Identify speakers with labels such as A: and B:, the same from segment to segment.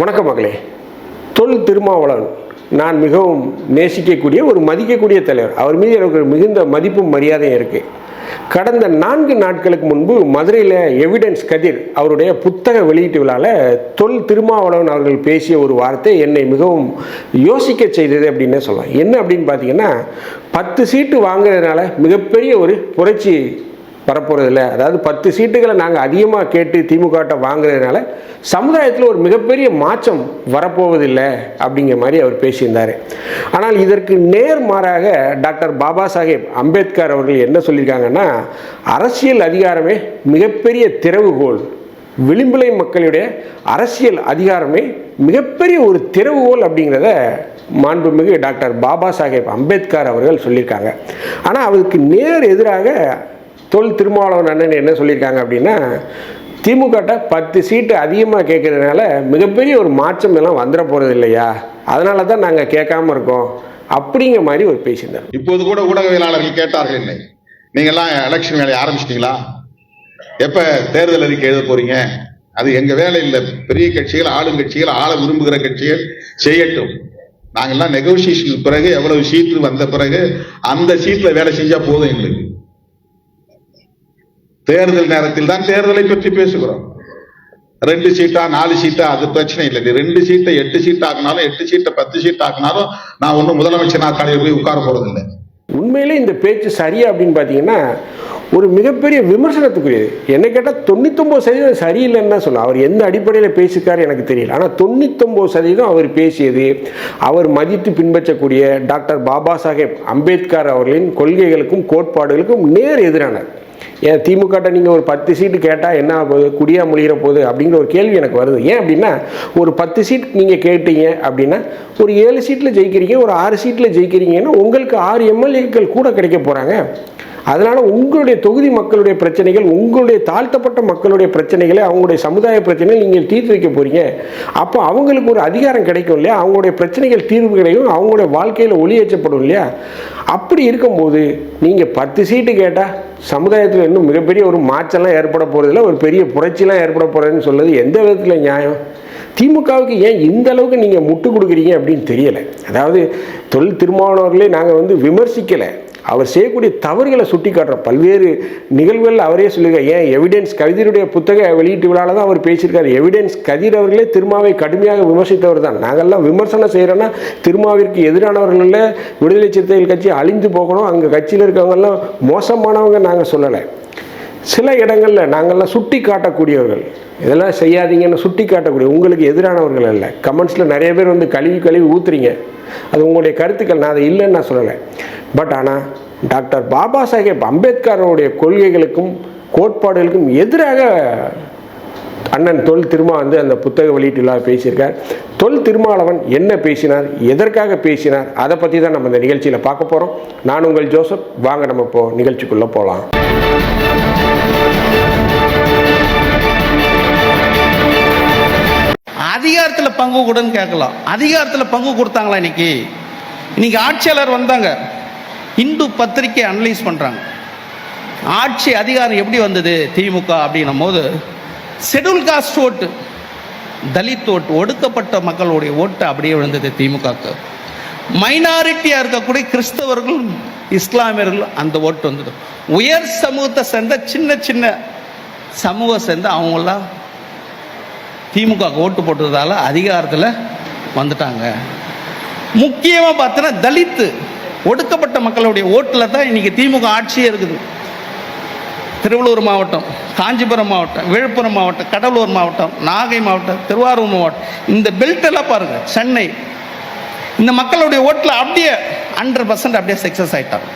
A: வணக்கம் மகளே. தொல் திருமாவளவன். நான் மிகவும் நேசிக்கக்கூடிய ஒரு மதிக்கக்கூடிய தலைவர். அவர் மீது எனக்கு மிகுந்த மதிப்பும் மரியாதையும் இருக்குது கடந்த நான்கு நாட்களுக்கு முன்பு மதுரையில் எவிடன்ஸ் கதிர் அவருடைய புத்தக வெளியீட்டு விழாவில் தொல் திருமாவளவன் அவர்கள் பேசிய ஒரு வார்த்தை என்னை மிகவும் யோசிக்க செய்தது அப்படின்னே சொல்லலாம். என்ன அப்படின்னு பார்த்தீங்கன்னா பத்து சீட்டு வாங்குறதுனால மிகப்பெரிய ஒரு புரட்சி வரப்போகிறதில்ல அதாவது பத்து சீட்டுகளை நாங்கள் அதிகமாக கேட்டு திமுகட்ட வாங்குறதுனால சமுதாயத்தில் ஒரு மிகப்பெரிய மாற்றம் வரப்போவதில்லை அப்படிங்கிற மாதிரி அவர் பேசியிருந்தார். ஆனால் இதற்கு நேர் மாறாக டாக்டர் பாபா சாஹேப் அம்பேத்கர் அவர்கள் என்ன சொல்லியிருக்காங்கன்னா அரசியல் அதிகாரமே மிகப்பெரிய திறவுகோல் விளிம்புலை மக்களுடைய அரசியல் அதிகாரமே மிகப்பெரிய ஒரு திறவுகோல் அப்படிங்கிறத மாண்புமிகு டாக்டர் பாபா சாஹேப் அம்பேத்கர் அவர்கள் சொல்லியிருக்காங்க. ஆனால் அவருக்கு நேர் எதிராக தொல் திருமாவளவன் அண்ணன் என்ன சொல்லியிருக்காங்க அப்படின்னா திமுகட்ட பத்து சீட்டு அதிகமாக கேட்கறதுனால மிகப்பெரிய ஒரு மாற்றம் எல்லாம் வந்துட போகிறது இல்லையா? அதனால தான் நாங்கள் கேட்காம இருக்கோம். அப்படிங்கிற மாதிரி ஒரு பேசியிருந்தார்.
B: இப்போது கூட ஊடகவியலாளர்கள் கேட்டார்கள் இல்லை நீங்கள்லாம் எலெக்ஷன் வேலையை ஆரம்பிச்சிட்டீங்களா? எப்போ தேர்தல் அறிக்கை எழுத போறீங்க? அது எங்கள் வேலை இல்லை. பெரிய கட்சிகள் ஆளும் கட்சிகள் ஆள விரும்புகிற கட்சிகள் செய்யட்டும். நாங்கள்லாம் நெகோசியேஷனுக்கு பிறகு எவ்வளவு சீட்டு வந்த பிறகு அந்த சீட்டில் வேலை செஞ்சால் போதும் எங்களுக்கு. தேர்தல் நேரத்தில் தான் தேர்தலை பற்றி பேசுகிறோம். ரெண்டு சீட்டா நாலு சீட்டா அது பிரச்சனை இல்லை. ரெண்டு சீட்டை எட்டு சீட் ஆகினாலும் எட்டு சீட்டை பத்து சீட் ஆகினாலும் நான் ஒன்றும் முதலமைச்சர் நாற்காலியில் போய் உட்கார போறதில்லை.
A: உண்மையிலே இந்த பேச்சு சரியா அப்படின்னு பார்த்தீங்கன்னா ஒரு மிகப்பெரிய விமர்சனத்துக்குரியது. என்ன கேட்டால் தொண்ணூத்தொம்பது சதவீதம் சரியில்லைன்னு தான் சொல்லலாம் அவர் எந்த அடிப்படையில் பேசியிருக்காரு எனக்கு தெரியல. ஆனால் தொண்ணூத்தொம்பது சதவீதம் அவர் பேசியது அவர் மதித்து பின்பற்றக்கூடிய டாக்டர் பாபா சாஹேப் அம்பேத்கர் அவர்களின் கொள்கைகளுக்கும் கோட்பாடுகளுக்கும் நேர் எதிரானது. ஏன் திமுகட்ட நீங்கள் ஒரு பத்து சீட்டு கேட்டால் என்ன போகுது குடியா முழிகிற போகுது? அப்படிங்கிற ஒரு கேள்வி எனக்கு வருது. ஏன் அப்படின்னா ஒரு பத்து சீட் நீங்கள் கேட்டீங்க அப்படின்னா ஒரு ஏழு சீட்டில் ஜெயிக்கிறீங்க ஒரு ஆறு சீட்டில் ஜெயிக்கிறீங்கன்னா உங்களுக்கு ஆறு எம்எல்ஏக்கள் கூட கிடைக்க போகிறாங்க அதனால் உங்களுடைய தொகுதி மக்களுடைய பிரச்சனைகள் உங்களுடைய தாழ்த்தப்பட்ட மக்களுடைய பிரச்சனைகளை அவங்களுடைய சமுதாய பிரச்சனைகள் நீங்கள் தீர்த்து வைக்க போகிறீங்க அப்போ அவங்களுக்கு ஒரு அதிகாரம் கிடைக்கும் இல்லையா? அவங்களுடைய பிரச்சனைகள் தீர்வு கிடைக்கும் அவங்களுடைய வாழ்க்கையில் ஒளியேற்றப்படும் இல்லையா? அப்படி இருக்கும்போது நீங்கள் பத்து சீட்டு கேட்டால் சமுதாயத்தில் இன்னும் மிகப்பெரிய ஒரு மாற்றம்லாம் ஏற்பட போகிறதில்ல ஒரு பெரிய புரட்சிலாம் ஏற்பட போகிறதுன்னு சொல்லுது எந்த விதத்தில் நியாயம்? திமுகவுக்கு ஏன் இந்த அளவுக்கு நீங்கள் முட்டு கொடுக்குறீங்க அப்படின்னு தெரியலை. அதாவது தொழில் திருமாவளவர்களே நாங்கள் வந்து விமர்சிக்கலை. அவர் செய்யக்கூடிய தவறுகளை சுட்டி காட்டுற பல்வேறு நிகழ்வுகள் அவரே சொல்லியிருக்கார் ஏன் எவிடன்ஸ் கவிதருடைய புத்தக வெளியீட்டு விழாவில் தான் அவர் பேசியிருக்காரு. எவிடன்ஸ் கதிர் அவர்களே திருமாவை கடுமையாக விமர்சித்தவர் தான். நாங்கள்லாம் விமர்சனம் செய்கிறோன்னா திருமாவிற்கு எதிரானவர்களில் விடுதலை சிறுத்தைகள் கட்சி அழிந்து போகணும். அங்கே கட்சியில் இருக்கவங்கெல்லாம் மோசமானவங்க நாங்கள் சொல்லலை. சில இடங்களில் நாங்கள்லாம் சுட்டி காட்டக்கூடியவர்கள். இதெல்லாம் செய்யாதீங்கன்னு சுட்டி காட்டக்கூடிய உங்களுக்கு எதிரானவர்கள் அல்ல. கமெண்ட்ஸில் நிறைய பேர் வந்து கழுவி கழுவி ஊத்துறீங்க. அது உங்களுடைய கருத்துக்கள். நான் அதை இல்லைன்னு நான் சொல்லலை. பட் ஆனால் டாக்டர் பாபா சாஹேப் அம்பேத்கருடைய கொள்கைகளுக்கும் கோட்பாடுகளுக்கும் எதிராக அண்ணன் தொல் திருமா வந்து அந்த புத்தக வெளியீட்டுல பேசியிருக்கார். தொல் திருமாவளவன் என்ன பேசினார் எதற்காக பேசினார் அதை பற்றி தான் நம்ம இந்த நிகழ்ச்சியில் பார்க்க போகிறோம் நான் உங்கள் ஜோசப் வாங்க நம்ம இப்போ நிகழ்ச்சிக்குள்ளே போகலாம்
C: அதிகாரத்தில் பங்கு கொடுன்னு கேட்கலாம். அதிகாரத்தில் பங்கு கொடுத்தாங்களா இன்னைக்கு? இன்னைக்கு ஆட்சியாளர் வந்தாங்க. இந்து பத்திரிக்கை அனலைஸ் பண்ணுறாங்க ஆட்சி அதிகாரம் எப்படி வந்தது? திமுக அப்படின்னும் போது ஷெட்யூல் காஸ்ட் ஓட்டு தலித் ஓட்டு ஒடுக்கப்பட்ட மக்களுடைய ஓட்டு அப்படியே விழுந்தது திமுகக்கு. மைனாரிட்டியாக இருக்கக்கூடிய கிறிஸ்தவர்கள் இஸ்லாமியர்கள் அந்த ஓட்டு வந்தது. உயர் சமூகத்தை சேர்ந்த சின்ன சின்ன சமூகம் சேர்ந்த அவங்களாம் திமுக ஓட்டு போட்டதால அதிகாரத்தில் வந்துட்டாங்க. முக்கியமாக பார்த்தோன்னா தலித்து ஒடுக்கப்பட்ட மக்களுடைய ஓட்டில் தான் இன்றைக்கி திமுக ஆட்சியே இருக்குது. திருவள்ளூர் மாவட்டம் காஞ்சிபுரம் மாவட்டம் விழுப்புரம் மாவட்டம் கடலூர் மாவட்டம் நாகை மாவட்டம் திருவாரூர் மாவட்டம். இந்த பெல்ட் எல்லாம் பாருங்கள் சென்னை. இந்த மக்களுடைய ஓட்டில் அப்படியே ஹண்ட்ரட் பர்சன்ட் அப்படியே சக்ஸஸ் ஆயிட்டாங்க.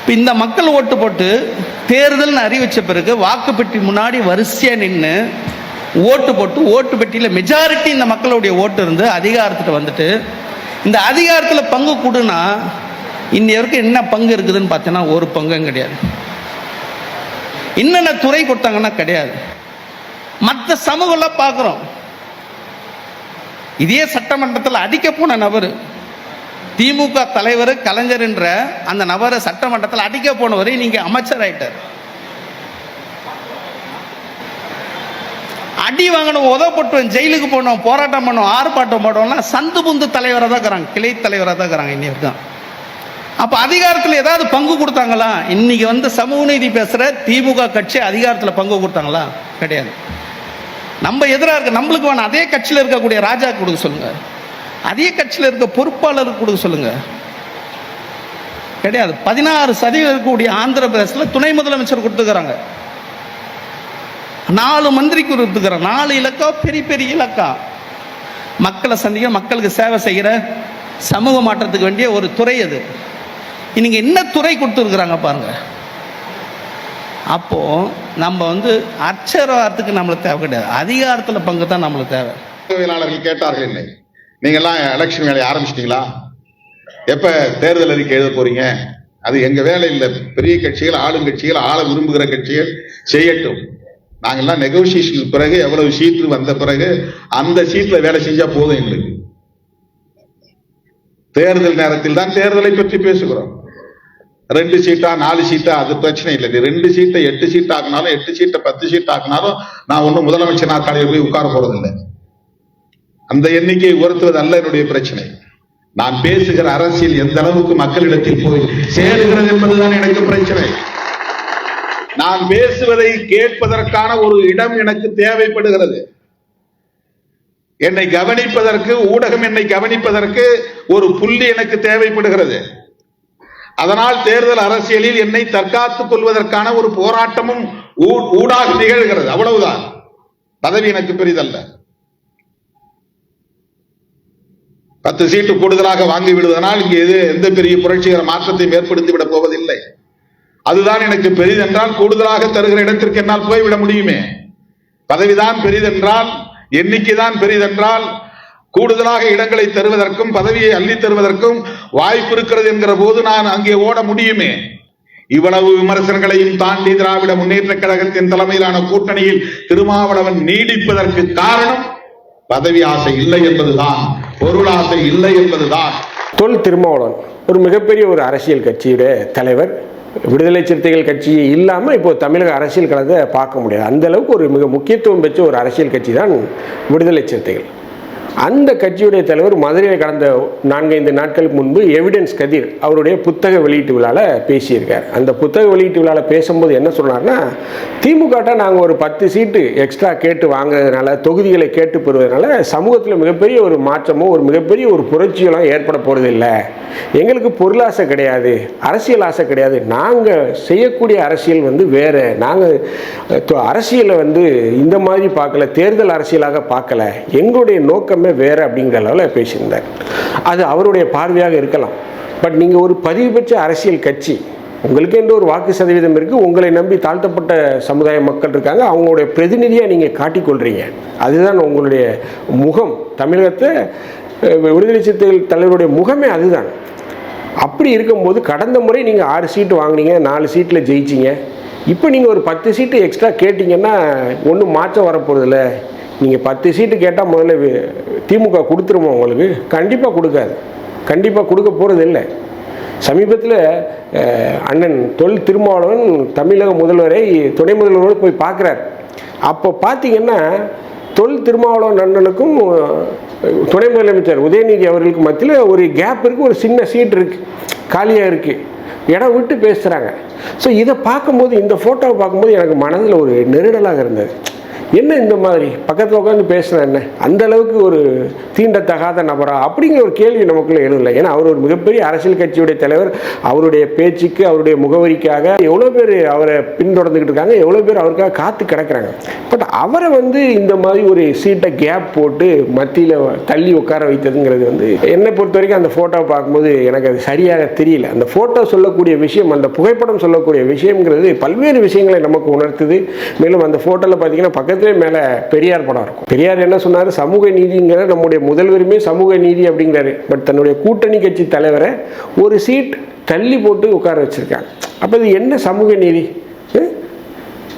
C: இப்போ இந்த மக்கள் ஓட்டு போட்டு தேர்தல்னு அறிவிச்ச பிறகு வாக்குப்பெட்டி முன்னாடி வரிசையாக நின்று ஓட்டு போட்டு ஓட்டு பெட்டியில் மெஜாரிட்டி இந்த மக்களுடைய ஓட்டு இருந்து அதிகாரத்துக்கு வந்துட்டு இந்த அதிகாரத்தில் பங்கு கொடுனா இன்னி வரைக்கும் என்ன பங்கு இருக்குதுன்னு பார்த்தீங்கன்னா ஒரு பங்கும் கிடையாது. என்னென்ன துறை கொடுத்தாங்கன்னா கிடையாது. மற்ற சமூகம்லாம் பார்க்குறோம். இதே சட்டமன்றத்தில் அடிக்க போன நபர் திமுக தலைவர் கலைஞர் என்ற அந்த நபரை சட்டமன்றத்தில் அடிக்க போனவர் நீங்க அமைச்சர் ஆயிட்டார். அடி வாங்கணும் உதவப்பட்டோம் ஜெயிலுக்கு போனோம் போராட்டம் பண்ணோம் ஆர்ப்பாட்டம் பண்ணோம்லாம் சந்து புந்து தலைவராக தான் இருக்கிறாங்க கிளை தலைவராக தான் இருக்கிறாங்க இன்னைக்கு தான். அப்போ அதிகாரத்தில் ஏதாவது பங்கு கொடுத்தாங்களா? இன்னைக்கு வந்து சமூக நீதி பேசுகிற திமுக கட்சி அதிகாரத்தில் பங்கு கொடுத்தாங்களா? கிடையாது. நம்ம எதிராக இருக்க நம்மளுக்கு வேணும். அதே கட்சியில் இருக்கக்கூடிய ராஜா கொடுக்க சொல்லுங்க. அதே கட்சியில் இருக்க பொறுப்பாளருக்கு கொடுக்க சொல்லுங்க. கிடையாது. பதினாறு சதவீதம் இருக்கக்கூடிய ஆந்திர பிரதேசத்தில் துணை முதலமைச்சர் கொடுத்துக்கிறாங்க. நாலு மந்திரிக்கு கொடுத்துக்கிற நாலு இலக்கா பெரிய பெரிய இலக்கா. மக்களை சந்திக்க மக்களுக்கு சேவை செய்கிற சமூக மாற்றத்துக்கு வேண்டிய ஒரு துறை அது. இன்னைக்கு என்ன துறை கொடுத்துருக்குறாங்க பாருங்க. அப்போ நம்ம வந்து அச்சரவாதத்துக்கு நம்மளுக்கு தேவை கிடையாது. அதிகாரத்தில் பங்கு தான் நம்மளுக்கு தேவை.
B: தொழிலாளர்கள் கேட்டார்கள் இல்லை. நீங்க எல்லாம் எலெக்ஷன் வேலையை ஆரம்பிச்சிட்டீங்களா? எப்ப தேர்தல் அறிக்கை எழுத போறீங்க? அது எங்க வேலை இல்லை. பெரிய கட்சிகள் ஆளுங்கட்சிகள் ஆள விரும்புகிற கட்சிகள் செய்யட்டும். நாங்கெல்லாம் நெகோசியேஷனுக்கு பிறகு எவ்வளவு சீட்டு வந்த பிறகு அந்த சீட்ல வேலை செஞ்சா போதும் எங்களுக்கு. தேர்தல் நேரத்தில் தான் தேர்தலை பற்றி பேசுகிறோம். ரெண்டு சீட்டா நாலு சீட்டா அது பிரச்சனை இல்லை. நீ ரெண்டு சீட்டை எட்டு சீட் ஆகினாலும் எட்டு சீட்டை பத்து சீட் ஆகினாலும் நான் ஒன்றும் முதலமைச்சர் நாற்காலியில் போய் உட்கார போறதில்லை அந்த எண்ணிக்கையை உயர்த்துவது அல்ல என்னுடைய பிரச்சனை. நான் பேசுகிற அரசியல் எந்த அளவுக்கு மக்களிடத்தில் போய் சேருகிறது என்பதுதான் எனக்கு பிரச்சனை. நான் பேசுவதை கேட்பதற்கான ஒரு இடம் எனக்கு தேவைப்படுகிறது. என்னை கவனிப்பதற்கு ஊடகம் என்னை கவனிப்பதற்கு ஒரு புள்ளி எனக்கு தேவைப்படுகிறது. அதனால் தேர்தல் அரசியலில் என்னை தற்காத்துக் கொள்வதற்கான ஒரு போராட்டமும் ஊ- ஊடாக நிகழ்கிறது அவ்வளவுதான். பதவி எனக்கு பெரிதல்ல. பத்து சீட்டு கூடுதலாக வாங்கி விடுவதனால் இங்கே எது எந்த பெரிய புரட்சிகர மாற்றத்தையும் ஏற்படுத்தி விட போவதில்லை. அதுதான் எனக்கு பெரிதென்றால் கூடுதலாக தருகிற இடத்திற்கு என்னால் போய்விட முடியுமே. பதவிதான் பெரிதென்றால் எண்ணிக்கைதான் பெரிதென்றால் கூடுதலாக இடங்களை தருவதற்கும் பதவியை அள்ளி தருவதற்கும் வாய்ப்பு இருக்கிறது என்கிற போது நான் அங்கே ஓட முடியுமே? இவ்வளவு விமர்சனங்களையும் தாண்டி திராவிட முன்னேற்ற கழகத்தின் தலைமையிலான கூட்டணியில் திருமாவளவன் நீடிப்பதற்கு காரணம் பதவி ஆசை இல்லை என்பதுதான் பொருளாசை இல்லை என்பதுதான்.
A: தொல் திருமாவளவன் ஒரு மிகப்பெரிய ஒரு அரசியல் கட்சியுடைய தலைவர் விடுதலை சிறுத்தைகள் கட்சி இல்லாமல் இப்போ தமிழக அரசியல் கலந்த பார்க்க முடியாது. அந்த அளவுக்கு ஒரு மிக முக்கியத்துவம் பெற்ற ஒரு அரசியல் கட்சி தான் விடுதலை சிறுத்தைகள். அந்த கட்சியுடைய தலைவர் மதுரையில் கடந்த நான்கைந்து நாட்களுக்கு முன்பு எவிடன்ஸ் கதிர் அவருடைய புத்தக வெளியீட்டு விழாவில் பேசியிருக்கார். அந்த புத்தக வெளியீட்டு விழாவில் பேசும்போது என்ன சொன்னார்னா திமுகட்ட நாங்கள் ஒரு பத்து சீட்டு எக்ஸ்ட்ரா கேட்டு வாங்குறதுனால தொகுதிகளை கேட்டு பெறுவதனால சமூகத்தில் மிகப்பெரிய ஒரு மாற்றமோ ஒரு மிகப்பெரிய ஒரு புரட்சியெல்லாம் ஏற்பட போகிறதில்ல எங்களுக்கு பொருளாசை கிடையாது அரசியல் ஆசை கிடையாது. நாங்கள் செய்யக்கூடிய அரசியல் வந்து வேறு. நாங்கள் அரசியலை வந்து இந்த மாதிரி பார்க்கல தேர்தல் அரசியலாக பார்க்கல. எங்களுடைய நோக்கமே வேறு அப்படிங்கிற அளவில் பேசியிருந்தார். அது அவருடைய பார்வையாக இருக்கலாம். பட் நீங்கள் ஒரு பதிவு பெற்ற அரசியல் கட்சி உங்களுக்கு என்று ஒரு வாக்கு சதவீதம் இருக்குது உங்களை நம்பி தாழ்த்தப்பட்ட சமுதாய மக்கள் இருக்காங்க அவங்களுடைய பிரதிநிதியாக நீங்கள் காட்டிக்கொள்கிறீங்க அதுதான் உங்களுடைய முகம். தமிழகத்தை விடுதலை சிறுத்தைகள் தலைவருடைய முகமே அதுதான். அப்படி இருக்கும்போது கடந்த முறை நீங்கள் ஆறு சீட்டு வாங்குனீங்க நாலு சீட்டில் ஜெயிச்சிங்க. இப்போ நீங்கள் ஒரு பத்து சீட்டு எக்ஸ்ட்ரா கேட்டிங்கன்னா ஒன்றும் மாற்றம் வரப்போகிறதில்ல நீங்கள் பத்து சீட்டு கேட்டால் முதல்ல திமுக கொடுத்துருமா உங்களுக்கு? கண்டிப்பாக கொடுக்காது. கண்டிப்பாக கொடுக்க போகிறது இல்லை சமீபத்தில் அண்ணன் தொல் திருமாவளவன் தமிழக முதல்வரை துணை முதல்வரோடு போய் பார்க்குறார். அப்போ பார்த்தீங்கன்னா தொல் திருமாவளவன் அண்ணனுக்கும் துணை முதலமைச்சர் உதயநிதி அவர்களுக்கு மத்தியில் ஒரு கேப் இருக்குது ஒரு சின்ன சீட் இருக்குது காலியாக இருக்குது இடம் விட்டு பேசுகிறாங்க ஸோ இதை பார்க்கும்போது இந்த ஃபோட்டோவை பார்க்கும்போது எனக்கு மனதில் ஒரு நெருடலாக இருந்தது. என்ன இந்த மாதிரி? பக்கத்தில் உட்காந்து பேசுகிற என்ன? அந்த அளவுக்கு ஒரு தீண்டத்தகாத நபரா? அப்படிங்கிற ஒரு கேள்வி நமக்குள்ளே எழுதலை ஏன்னா அவர் ஒரு மிகப்பெரிய அரசியல் கட்சியுடைய தலைவர். அவருடைய பேச்சுக்கு அவருடைய முகவரிக்காக எவ்வளோ பேர் அவரை பின்தொடர்ந்துக்கிட்டு இருக்காங்க எவ்வளோ பேர் அவருக்காக காத்து கிடக்குறாங்க. பட் அவரை வந்து இந்த மாதிரி ஒரு சீட்டை கேப் போட்டு மத்தியில் தள்ளி உட்கார வைத்ததுங்கிறது வந்து என்னை பொறுத்த வரைக்கும் அந்த ஃபோட்டோவை பார்க்கும்போது எனக்கு அது சரியாக தெரியல. அந்த ஃபோட்டோ சொல்லக்கூடிய விஷயம் அந்த புகைப்படம் சொல்லக்கூடிய விஷயங்கிறது பல்வேறு விஷயங்களை நமக்கு உணர்த்துது. மேலும் அந்த ஃபோட்டோவில் பார்த்தீங்கன்னா பக்கத்துலேயே மேலே பெரியார் படம் இருக்கும். பெரியார் என்ன சொன்னார்? சமூக நீதிங்கிற நம்முடைய முதல்வருமே சமூக நீதி அப்படிங்கிறாரு. பட் தன்னுடைய கூட்டணி கட்சி தலைவரை ஒரு சீட் தள்ளி போட்டு உட்கார வச்சிருக்காங்க. அப்போ இது என்ன சமூக நீதி?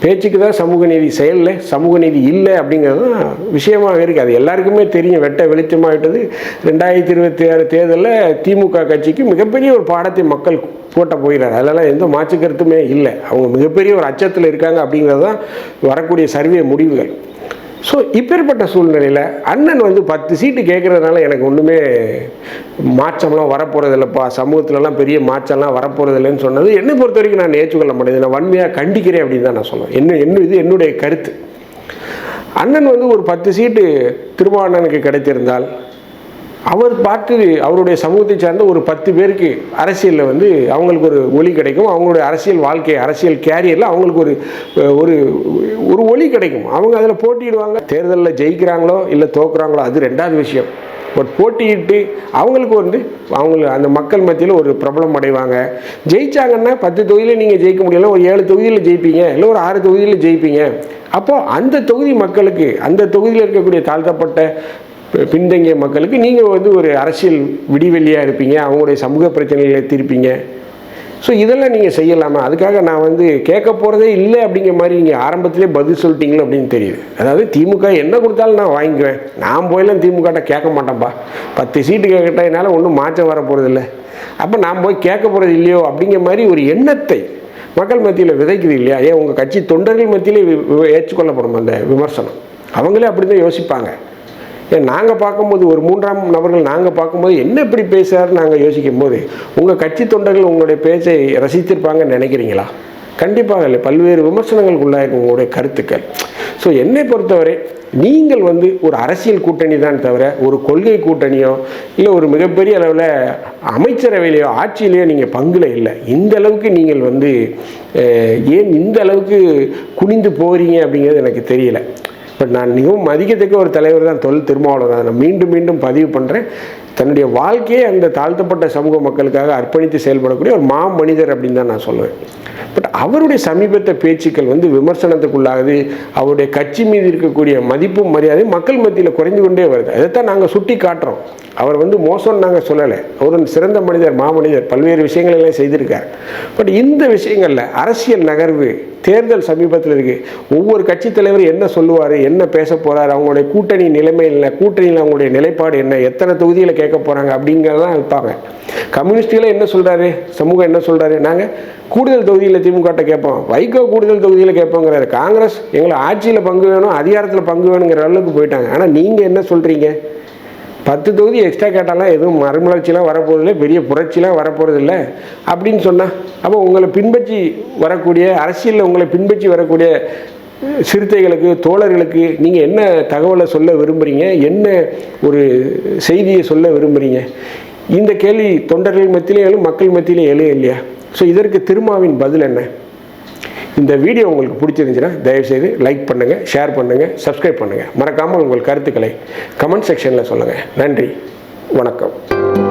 A: பேச்சுக்கு தான் சமூக நீதி செயலில் சமூக நீதி இல்லை அப்படிங்கிறது தான் விஷயமாக இருக்குது அது எல்லாருக்குமே தெரியும். வெட்ட வெளிச்சமாகிட்டது ரெண்டாயிரத்தி இருபத்தி ஆறு தேர்தலில் திமுக கட்சிக்கு மிகப்பெரிய ஒரு பாடத்தை மக்கள் போட்ட போகிறார். அதெல்லாம் எந்த மாற்று கருத்துமே இல்லை. அவங்க மிகப்பெரிய ஒரு அச்சத்தில் இருக்காங்க அப்படிங்கிறது தான் வரக்கூடிய சர்வே முடிவுகள். ஸோ இப்பேற்பட்ட சூழ்நிலையில் அண்ணன் வந்து பத்து சீட்டு கேட்குறதுனால எனக்கு ஒன்றுமே மாற்றம்லாம் வரப்போகிறதில்லப்பா சமூகத்துலலாம் பெரிய மாற்றம்லாம் வரப்போகிறதில்லன்னு சொன்னது. என்னை பொறுத்த வரைக்கும் நான் ஏற்றுக்கொள்ள முடியாது நான் வன்மையாக கண்டிக்கிறேன் அப்படின்னு தான் நான் சொல்லுவேன் என்ன என்ன இது? என்னுடைய கருத்து. அண்ணன் வந்து ஒரு பத்து சீட்டு திருமாவண்ணனுக்கு கிடைத்திருந்தால் அவர் பார்த்து அவருடைய சமூகத்தை சார்ந்த ஒரு பத்து பேருக்கு அரசியலில் வந்து அவங்களுக்கு ஒரு ஒளி கிடைக்கும். அவங்களுடைய அரசியல் வாழ்க்கை அரசியல் கேரியரில் அவங்களுக்கு ஒரு ஒரு ஒரு ஒளி கிடைக்கும். அவங்க அதில் போட்டியிடுவாங்க. தேர்தலில் ஜெயிக்கிறாங்களோ இல்லை தோக்குறாங்களோ அது ரெண்டாவது விஷயம். பட் போட்டியிட்டு அவங்களுக்கு வந்து அவங்களுக்கு அந்த மக்கள் மத்தியில் ஒரு பிரபலம் அடைவாங்க. ஜெயிச்சாங்கன்னா பத்து தொகுதியில் நீங்கள் ஜெயிக்க முடியல ஒரு ஏழு தொகுதியில் ஜெயிப்பீங்க இல்லை ஒரு ஆறு தொகுதியில் ஜெயிப்பீங்க. அப்போது அந்த தொகுதி மக்களுக்கு அந்த தொகுதியில் இருக்கக்கூடிய தாழ்த்தப்பட்ட பின்தங்கிய மக்களுக்கு நீங்கள் வந்து ஒரு அரசியல் விடிவெளியாக இருப்பீங்க அவங்களுடைய சமூக பிரச்சனைகளை தீர்ப்பீங்க ஸோ இதெல்லாம் நீங்கள் செய்யலாமா? அதுக்காக நான் வந்து கேட்க போகிறதே இல்லை அப்படிங்கிற மாதிரி நீங்கள் ஆரம்பத்திலே பதில் சொல்லிட்டீங்களோ அப்படின்னு தெரியுது. அதாவது திமுக என்ன கொடுத்தாலும் நான் வாங்கிக்குவேன். நான் போயெல்லாம் திமுகட்ட கேட்க மாட்டேன்ப்பா பத்து சீட்டு கேட்கட்டா என்னால் ஒன்றும் மாற்றம் வர போகிறதில்ல அப்போ நான் போய் கேட்க போகிறது இல்லையோ அப்படிங்கிற மாதிரி ஒரு எண்ணத்தை மக்கள் மத்தியில் விதைக்குது இல்லையா? ஏன் உங்கள் கட்சி தொண்டர்கள் மத்தியிலே வி- ஏற்றுக்கொள்ளப்படும் அந்த விமர்சனம். அவங்களே அப்படி தான் யோசிப்பாங்க. ஏன் நாங்கள் பார்க்கும்போது ஒரு மூன்றாம் நபர்கள் நாங்கள் பார்க்கும்போது என்ன இப்படி பேசுகிறார் நாங்கள் யோசிக்கும் போது உங்கள் கட்சி தொண்டர்கள் உங்களுடைய பேச்சை ரசித்திருப்பாங்கன்னு நினைக்கிறீங்களா? கண்டிப்பாக இல்லை. பல்வேறு விமர்சனங்களுக்கு உள்ளாயிருக்கும் உங்களுடைய கருத்துக்கள். ஸோ என்னை பொறுத்தவரை நீங்கள் வந்து ஒரு அரசியல் கூட்டணி தான் தவிர ஒரு கொள்கை கூட்டணியோ இல்லை ஒரு மிகப்பெரிய அளவில் அமைச்சரவையிலையோ ஆட்சியிலையோ நீங்கள் பங்குல இல்லை. இந்த அளவுக்கு நீங்கள் வந்து ஏன் இந்த அளவுக்கு குனிந்து போகிறீங்க அப்படிங்கிறது எனக்கு தெரியல. பட் நான் மிகவும் மதிக்கத்தக்க ஒரு தலைவர் தான் தொல் திருமாவளவன். அதை நான் மீண்டும் மீண்டும் பதிவு பண்ணுறேன் தன்னுடைய வாழ்க்கையை அந்த தாழ்த்தப்பட்ட சமூக மக்களுக்காக அர்ப்பணித்து செயல்படக்கூடிய ஒரு மா மனிதர் அப்படின்னு தான் நான் சொல்லுவேன் பட் அவருடைய சமீபத்த பேச்சுக்கள் வந்து விமர்சனத்துக்குள்ளாகுது அவருடைய கட்சி மீது இருக்கக்கூடிய மதிப்பும் மரியாதையும் மக்கள் மத்தியில் குறைந்து கொண்டே வருது. அதைத்தான் நாங்கள் சுட்டி காட்டுறோம். அவர் வந்து மோசம்னு நாங்கள் சொல்லலை. அவர் சிறந்த மனிதர் மாமனிதர் பல்வேறு விஷயங்கள் செய்திருக்கார். பட் இந்த விஷயங்களில் அரசியல் நகர்வு தேர்தல் சமீபத்தில் இருக்குது ஒவ்வொரு கட்சி தலைவர் என்ன சொல்லுவார் என்ன பேச போகிறார் அவங்களுடைய கூட்டணி நிலைமை இல்லை கூட்டணியில் அவங்களுடைய நிலைப்பாடு என்ன எத்தனை தொகுதியில் கேட்க போகிறாங்க அப்படிங்கிறதான் இருப்பாங்க. கம்யூனிஸ்டுகளே என்ன சொல்கிறாரு சமூகம் என்ன சொல்கிறாரு நாங்கள் கூடுதல் தொகுதியில் திமுகட்ட கேட்போம். வைகோ கூடுதல் தொகுதியில் கேட்போங்கிறாரு. காங்கிரஸ் எங்களை ஆட்சியில் பங்கு வேணும் அதிகாரத்தில் பங்கு வேணுங்கிற அளவுக்கு போயிட்டாங்க. ஆனால் நீங்கள் என்ன சொல்கிறீங்க பத்து தொகுதி எக்ஸ்ட்ரா கேட்டாலாம் எதுவும் மறுமலர்ச்சிலாம் வரப்போறதில்ல பெரிய புரட்சிலாம் வரப்போறதில்ல அப்படின்னு சொன்னால் அப்போ உங்களை பின்பற்றி வரக்கூடிய அரசியலில் உங்களை பின்பற்றி வரக்கூடிய சிறுத்தைகளுக்கு தோழர்களுக்கு நீங்கள் என்ன தகவலை சொல்ல விரும்புகிறீங்க என்ன ஒரு செய்தியை சொல்ல விரும்புகிறீங்க இந்த கேள்வி தொண்டர்கள் மத்தியிலே எழும் மக்கள் மத்தியிலே எழும் இல்லையா ஸோ இதற்கு திருமாவின் பதில் என்ன? இந்த வீடியோ உங்களுக்கு பிடிச்சிருந்துச்சுன்னா தயவுசெய்து லைக் பண்ணுங்கள் ஷேர் பண்ணுங்கள் சப்ஸ்கிரைப் பண்ணுங்கள் மறக்காமல் உங்கள் கருத்துக்களை கமெண்ட் செக்ஷனில் சொல்லுங்கள் நன்றி. வணக்கம்.